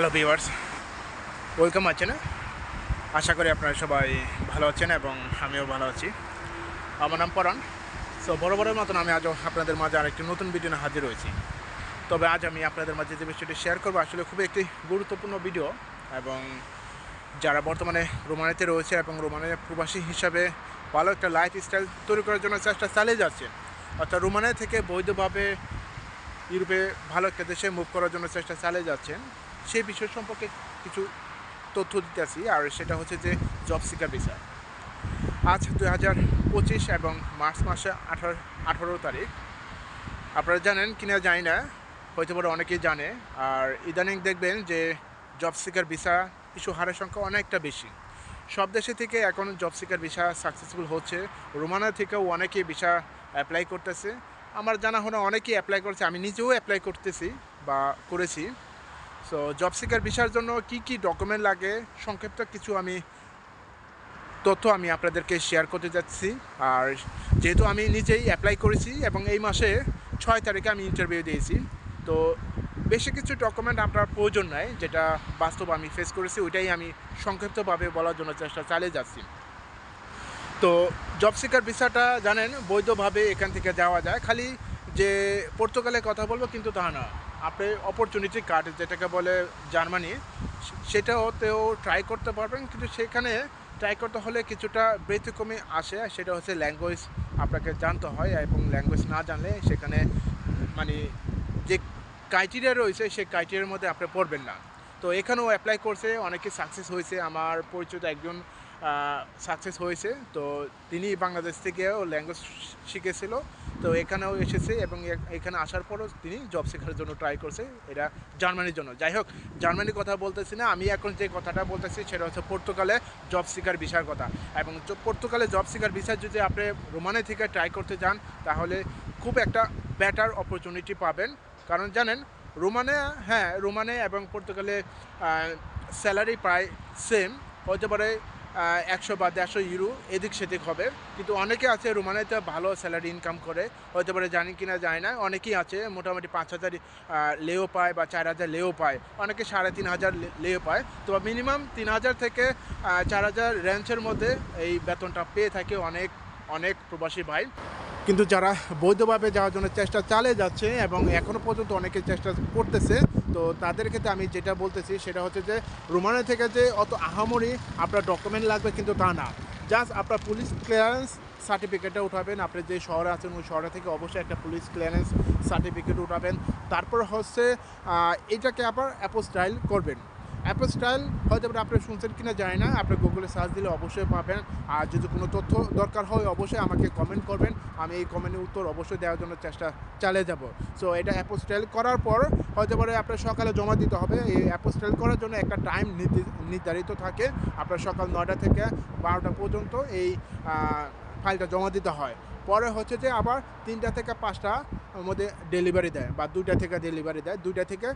Hello viewers welcome আছেন আশা করি আপনারা সবাই ভালো আছেন এবং আমিও ভালো আছি। আমার নাম পরাণ। সো বড় বড়ের মতন আমি আজও আপনাদের মাঝে আরেকটি নতুন ভিডিও হাজির হয়েছি। তবে আজ আমি আপনাদের মাঝে যে বিষয়টি শেয়ার করব, আসলে খুবই একটি গুরুত্বপূর্ণ ভিডিও এবং যারা বর্তমানে রোমানিতে রয়েছে এবং রোমানের প্রবাসী হিসাবে ভালো একটা লাইফ স্টাইল তৈরি করার জন্য চেষ্টা চালিয়ে যাচ্ছে। অর্থাৎ রোমানিয়া থেকে বৈধভাবে ইউরোপে ভালো একটা দেশে মুভ করার জন্য চেষ্টা চালিয়ে যাচ্ছেন। সেই বিষয় সম্পর্কে কিছু তথ্য দিতেছি আর সেটা হচ্ছে যে জব সিকার ভিসা আজ দুই হাজার পঁচিশ এবং মার্চ মাসে আঠারো আঠারো তারিখ। আপনারা জানেন কিনা জানি না, হয়তো বড় অনেকেই জানে। আর ইদানিং দেখবেন যে জব সিকার ভিসা ইস্যু হারের সংখ্যা অনেকটা বেশি। সব দেশে থেকে এখন জব সিকার ভিসা সাকসেসফুল হচ্ছে। রোমানা থেকেও অনেকেই ভিসা অ্যাপ্লাই করতেছে। আমার জানা হলো অনেকেই অ্যাপ্লাই করছে। আমি নিজেও অ্যাপ্লাই করতেছি বা করেছি। সো জব সিকার ভিসার জন্য কি কি ডকুমেন্ট লাগে? সংক্ষিপ্ত কিছু আমি তথ্য আমি আপনাদেরকে শেয়ার করতে যাচ্ছি। আর যেহেতু আমি নিজেই অ্যাপ্লাই করেছি এবং এই মাসে ছয় তারিখে আমি ইন্টারভিউ দিয়েছি, তো বেশি কিছু ডকুমেন্ট আপনার প্রয়োজন নাই, যেটা বাস্তব আমি ফেস করেছি, ওইটাই আমি সংক্ষিপ্তভাবে বলার জন্য চেষ্টা চালিয়ে যাচ্ছি। তো জব সিকার ভিসাটা জানেন, বৈধভাবে এখান থেকে যাওয়া যায়। খালি যে পর্তুগালে কথা বলব, কিন্তু তা না। আপনি অপরচুনিটি কার্ড যেটাকে বলে জার্মানি সেটাতেও ট্রাই করতে পারবেন, কিন্তু সেখানে ট্রাই করতে হলে কিছুটা ব্যতিক্রমে আসে, সেটা হচ্ছে ল্যাঙ্গুয়েজ আপনাকে জানতে হয়, এবং ল্যাঙ্গুয়েজ না জানলে সেখানে মানে যে ক্রাইটেরিয়া রয়েছে, সেই ক্রাইটেরিয়ার মধ্যে আপনি পড়বেন না। তো এখানেও অ্যাপ্লাই করছে, অনেকে সাকসেস হয়েছে। আমার পরিচিত একজন সাকসেস হয়েছে। তো তিনি বাংলাদেশ থেকেও ল্যাঙ্গুয়েজ শিখেছিল। তো এখানেও এসেছে এবং এখানে আসার পরও তিনি জব শেখার জন্য ট্রাই করছে। এটা জার্মানির জন্য। যাই হোক, জার্মানির কথা বলতেছি না। আমি এখন যে কথাটা বলতেছি সেটা হচ্ছে পর্তুগালে জব সিকার ভিসার কথা। এবং পর্তুগালে জব সিকার ভিসা যদি আপনি রোমানে থেকে ট্রাই করতে যান, তাহলে খুব একটা বেটার অপরচুনিটি পাবেন। কারণ জানেন রোমানে হ্যাঁ রোমানে এবং পর্তুগালে স্যালারি প্রায় সেম হতে পারে একশো বা দেড়শো ইউরো, এদিক সেদিক হবে। কিন্তু অনেকে আছে রোমানিয়াতে ভালো স্যালারি ইনকাম করে। হতে পারে জানি কি না যায় না। অনেকেই আছে, মোটামুটি পাঁচ হাজার লেও পায় বা চার হাজার লেও পায়। অনেকে সাড়ে তিন হাজার লেও পায়। তো মিনিমাম তিন হাজার থেকে চার হাজার রেঞ্জের মধ্যে এই বেতনটা পেয়ে থাকে অনেক অনেক প্রবাসী ভাই। কিন্তু যারা বৈধভাবে যাওয়ার জন্য চেষ্টা চালিয়ে যাচ্ছে এবং এখনও পর্যন্ত অনেকে চেষ্টা করতেছে, তো তাদের ক্ষেত্রে আমি যেটা বলতেছি সেটা হচ্ছে যে, রোমানিয়া থেকে যে অত আহামরি আপনার ডকুমেন্ট লাগবে কিন্তু তা না। জাস্ট আপনার পুলিশ ক্লিয়ারেন্স সার্টিফিকেটটা উঠাবেন, আপনি যে শহরে আছেন ওই শহরে থেকে অবশ্যই একটা পুলিশ ক্লিয়ারেন্স সার্টিফিকেট উঠাবেন। তারপর হচ্ছে এটাকে আবার অ্যাপোস্টাইল করবেন। অ্যাপল স্টাইল হয়তো বা আপনি শুনছেন কিনা জানি না, আপনি গুগলে সার্চ দিলে অবশ্যই পাবেন। আর যদি কোনো তথ্য দরকার হয়, অবশ্যই আমাকে কমেন্ট করবেন। আমি এই কমেন্টের উত্তর অবশ্যই দেওয়ার জন্য চেষ্টা চালিয়ে যাব। সো এটা অ্যাপল স্টাইল করার পর, হয়তো পারে আপনার সকালে জমা দিতে হবে। এই অ্যাপল স্টাইল করার জন্য একটা টাইম নির্ধারিত থাকে। আপনার সকাল নয়টা থেকে বারোটা পর্যন্ত এই ফাইলটা জমা দিতে হয়। পরে হচ্ছে যে আবার তিনটা থেকে পাঁচটা মধ্যে ডেলিভারি দেয় বা দুইটা থেকে ডেলিভারি দেয়। দুইটা থেকে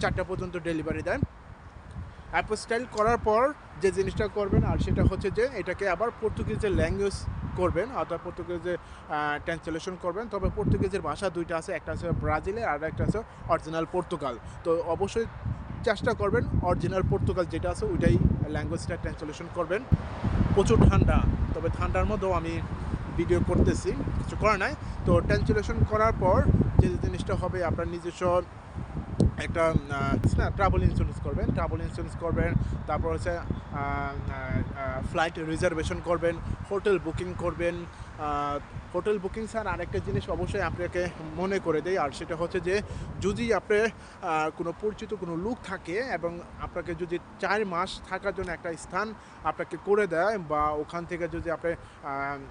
চারটা পর্যন্ত ডেলিভারি দেয়। অ্যাপোস্টাইল করার পর যে জিনিসটা করবেন, আর সেটা হচ্ছে যে এটাকে আবার পর্তুগিজের ল্যাঙ্গুয়েজ করবেন, অর্থাৎ পর্তুগিজে ট্রান্সলেশন করবেন। তবে পর্তুগিজের ভাষা দুইটা আছে, একটা আছে ব্রাজিলের আর একটা আছে অরিজিনাল পর্তুগাল তো অবশ্যই চেষ্টা করবেন অরিজিনাল পর্তুগাল যেটা আছে, ওইটাই ল্যাঙ্গুয়েজটা ট্রান্সলেশন করবেন। প্রচুর ঠান্ডা, তবে ঠান্ডার মধ্যেও আমি ভিডিও করতেছি, কিছু করার নাই। তো ট্রান্সলেশন করার পর যে জিনিসটা হবে, আপনার নিজস্ব একটা না ট্রাভেল ইন্স্যুরেন্স করবেন ট্রাভেল ইন্স্যুরেন্স করবেন তারপর হচ্ছে ফ্লাইট রিজার্ভেশন করবেন হোটেল বুকিং করবেন। হোটেল বুকিং স্যার আরেকটা জিনিস অবশ্যই আপনাকে মনে করে দেয় আর সেটা হচ্ছে যে যদি আপনার কোনো পরিচিত কোনো লোক থাকে এবং আপনাকে যদি চার মাস থাকার জন্য একটা স্থান আপনাকে করে দেয় বা ওখান থেকে যদি আপনি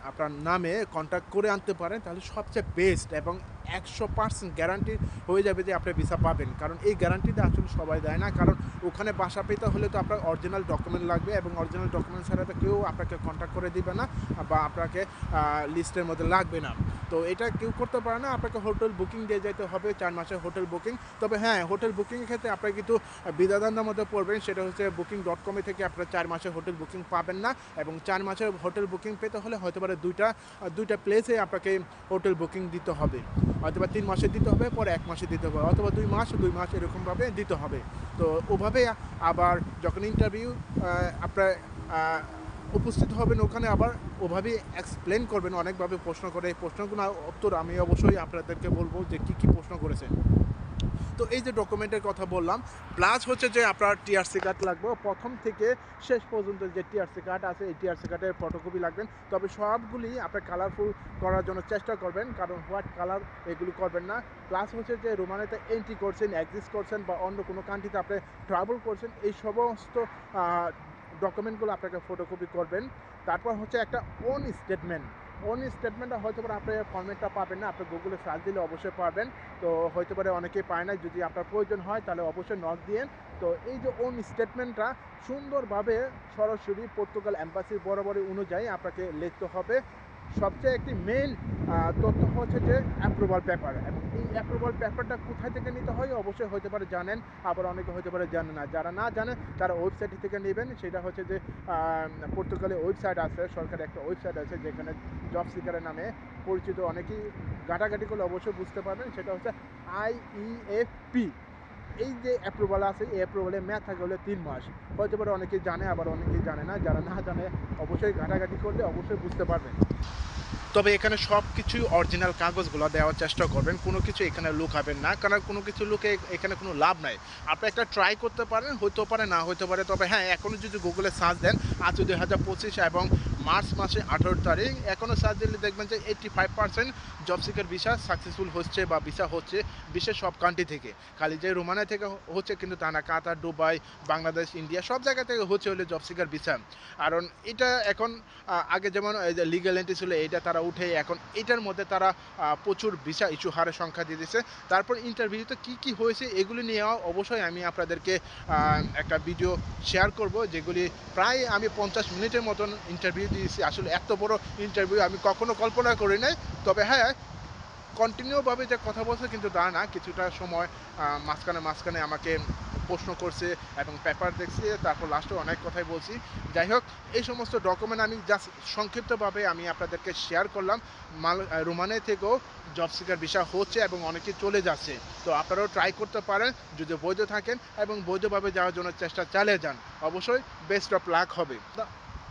আপনার নামে কন্ট্যাক্ট করে আনতে পারেন, তাহলে সবচেয়ে বেস্ট এবং একশো পার্সেন্ট গ্যারান্টি হয়ে যাবে যে আপনি ভিসা পাবেন। কারণ এই গ্যারান্টিটা আসলে সবাই দেয় না। কারণ ওখানে বাসা পেতে হলে তো আপনার অরিজিনাল ডকুমেন্ট লাগবে এবং অরিজিনাল ডকুমেন্ট ছাড়া তো কেউ আপনাকে কন্ট্যাক্ট করে দিবে না। বা আপনাকে লিস্টের মধ্যে লাগবে না। তো এটা কেউ করতে পারে না, আপনাকে হোটেল বুকিং দিয়ে যেতে হবে, চার মাসের হোটেল বুকিং। তবে হ্যাঁ হোটেল বুকিংয়ের ক্ষেত্রে আপনার কিন্তু বিধাদান্দার মধ্যে পড়বেন, সেটা হচ্ছে বুকিং ডট কমে থেকে আপনার চার মাসের হোটেল বুকিং পাবেন না এবং চার মাসের হোটেল বুকিং পেতে হলে হয়তো পারে দুইটা দুইটা প্লেসে আপনাকে হোটেল বুকিং দিতে হবে। হয়তো বা তিন মাসে দিতে হবে, পরে এক মাসে দিতে হবে, অথবা দুই মাস দুই মাস এরকমভাবে দিতে হবে। তো ওভাবে আবার যখন ইন্টারভিউ আপনার উপস্থিত হবেন ওখানে, আবার ওভাবে এক্সপ্লেন করবেন, অনেকভাবে প্রশ্ন করে। এই প্রশ্নগুলো উত্তর আমি অবশ্যই আপনাদেরকে বলব যে কী কী প্রশ্ন করেছেন। তো এই যে ডকুমেন্টের কথা বললাম প্লাস হচ্ছে যে আপনার টিআরসি কার্ড লাগবে। প্রথম থেকে শেষ পর্যন্ত যে টিআরসি কার্ড আছে, এই টিআরসি কার্ডের ফটোকপি লাগবেন। তবে সবগুলি আপনার কালারফুল করার জন্য চেষ্টা করবেন, কারণ হোয়াইট কালার এগুলো করবেন না। প্লাস হচ্ছে যে রোমানেতে এন্ট্রি করছেন এক্সিস্ট করছেন বা অন্য কোনো কান্ট্রিতে আপনি ট্রাভেল করছেন, এই সমস্ত ডকুমেন্টগুলো আপনাকে ফটোকপি করবেন। তারপর হচ্ছে একটা ওন স্টেটমেন্ট ওন স্টেটমেন্টটা হয়তো পারে আপনার ফর্মেটটা পাবেন না, আপনি গুগলে সার্চ দিলে অবশ্যই পাবেন। তো হয়তো পারে অনেকেই পায় না যদি আপনার প্রয়োজন হয় তাহলে অবশ্যই নক দিয়ে। তো এই যে ওন স্টেটমেন্টটা সুন্দরভাবে সরাসরি পর্তুগাল অ্যাম্বাসির বরাবরই অনুযায়ী আপনাকে লিখতে হবে। সবচেয়ে একটি মেইন তথ্য হচ্ছে যে অ্যাপ্রুভাল পেপার এবং এই অ্যাপ্রুভাল পেপারটা কোথায় থেকে নিতে হয় অবশ্যই হতে পারে জানেন, আবার অনেকে হতে পারে জানে না। যারা না জানে, তারা ওয়েবসাইট থেকে নেবেন। সেটা হচ্ছে যে পর্তুগালে ওয়েবসাইট আছে, সরকারি একটা ওয়েবসাইট আছে, যেখানে জব সিকারের নামে পরিচিত অনেকেই। ঘাটাঘাটি করলে অবশ্যই বুঝতে পারবেন, সেটা হচ্ছে আইইএফপি এই যে অ্যাপ্রুভাল আছে, এই অ্যাপ্রুভালের ম্যাথ থাকে হলে তিন মাস। হয়তো পারে অনেকেই জানে, আবার অনেকেই জানে না। যারা না জানে, অবশ্যই ঘাটাঘাটি করলে অবশ্যই বুঝতে পারবেন। তবে এখানে সব কিছুই অরিজিনাল কাগজগুলো দেওয়ার চেষ্টা করবেন। কোনো কিছু এখানে লুকাবেন না, কারণ কোনো কিছু লুকে এখানে কোনো লাভ নাই। আপনি একটা ট্রাই করতে পারেন, হইতেও পারে, না হইতে পারে। তবে হ্যাঁ এখনও যদি গুগলে সার্চ দেন আজ দুই হাজার পঁচিশ এবং মার্চ মাসে আঠারো তারিখ। এখনও সার্চ দিলে দেখবেন যে eighty five percent job seeker visa successful হচ্ছে বা ভিসা হচ্ছে বিশ্বের সব কান্ট্রি থেকে। খালি যে রোমানিয়া থেকে হচ্ছে কিন্তু তা না। কাতার, দুবাই, বাংলাদেশ, ইন্ডিয়া সব জায়গা থেকে হচ্ছে হলে জব সিকার ভিসা কারণ এটা এখন আগে যেমন লিগাল এন্ট্রি ছিল এটা তারা উঠে এখন এটার মধ্যে তারা প্রচুর ভিসা ইস্যু হারের সংখ্যা দিয়ে দিচ্ছে তারপর ইন্টারভিউতে কি কি হয়েছে এগুলি নিয়ে অবশ্যই আমি আপনাদেরকে একটা ভিডিও শেয়ার করব, যেগুলি প্রায় আমি পঞ্চাশ মিনিটের মতন ইন্টারভিউ দিয়েছি আসলে এত বড় ইন্টারভিউ আমি কখনো কল্পনা করি নাই। তবে হ্যাঁ কন্টিনিউভাবে যে কথা বলছে কিন্তু তা না। কিছুটা সময় মাঝখানে মাঝখানে আমাকে প্রশ্ন করছে এবং পেপার দেখছে, তারপর লাস্টে অনেক কথাই বলছি। যাই হোক, এই সমস্ত ডকুমেন্ট আমি জাস্ট সংক্ষিপ্তভাবে আমি আপনাদেরকে শেয়ার করলাম। মাল রোমানে থেকেও জব সিকার বিষয় হচ্ছে এবং অনেকে চলে যাচ্ছে। তো আপনারাও ট্রাই করতে পারেন, যদি বৈধ থাকেন এবং বৈধভাবে যাওয়ার জন্য চেষ্টা চালিয়ে যান। অবশ্যই বেস্ট অফ লাক হবে।